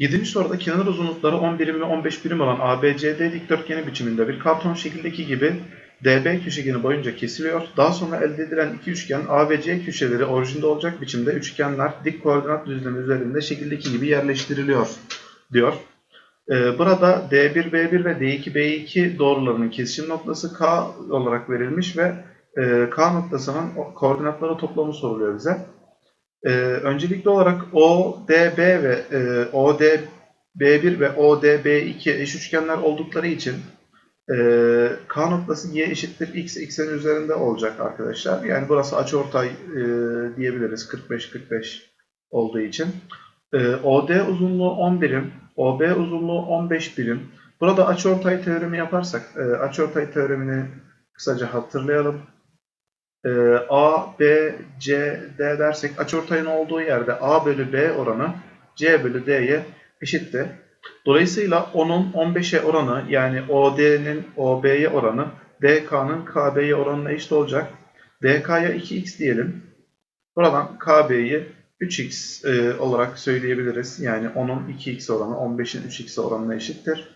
7. soruda kenar uzunlukları 10 birim ve 15 birim olan ABCD dikdörtgeni biçiminde bir karton şekildeki gibi DB köşegeni boyunca kesiliyor. Daha sonra elde edilen iki üçgen A ve köşeleri orijinde olacak biçimde üçgenler dik koordinat düzlemi üzerinde şekildeki gibi yerleştiriliyor diyor. Ee, Burada D1, B1 ve D2, B2 doğrularının kesişim noktası K olarak verilmiş ve e, K noktasının koordinatları toplamı soruluyor bize. Ee, öncelikli olarak ODB ve e, ODB1 ve ODB2 eş üçgenler oldukları için e, K noktası y eşittir x eksenin üzerinde olacak arkadaşlar. Yani burası açıortay e, diyebiliriz 45-45 olduğu için. E, OD uzunluğu 10 birim, OB uzunluğu 15 birim. Burada açıortay teoremi yaparsak, e, açıortay teoremini kısaca hatırlayalım. E, A, B, C, D dersek açıortayın olduğu yerde A bölü B oranı C bölü D'ye eşittir. Dolayısıyla onun 15'e oranı yani OD'nin OB'ye oranı DK'nın KB'ye oranına eşit olacak. DK'ya 2x diyelim. Buradan KB'yi 3x e, olarak söyleyebiliriz. Yani onun 2x oranı 15'in 3x oranına eşittir.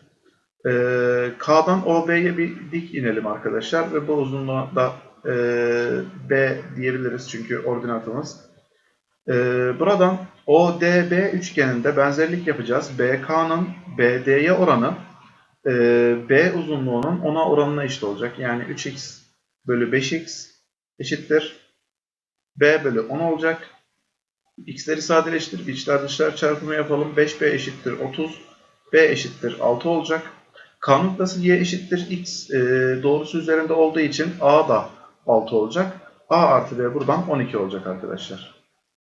E, K'dan OB'ye bir dik inelim arkadaşlar ve bu uzunluğa da e, B diyebiliriz çünkü ordinatımız. E, buradan ODB üçgeninde benzerlik yapacağız. BK'nın BD'ye oranı e, B uzunluğunun ona oranına eşit olacak. Yani 3x bölü 5x eşittir. B bölü 10 olacak. X'leri sadeleştirip içler dışlar çarpımı yapalım. 5B eşittir 30. B eşittir 6 olacak. K noktası Y eşittir X e, doğrusu üzerinde olduğu için A da 6 olacak. A artı B buradan 12 olacak arkadaşlar.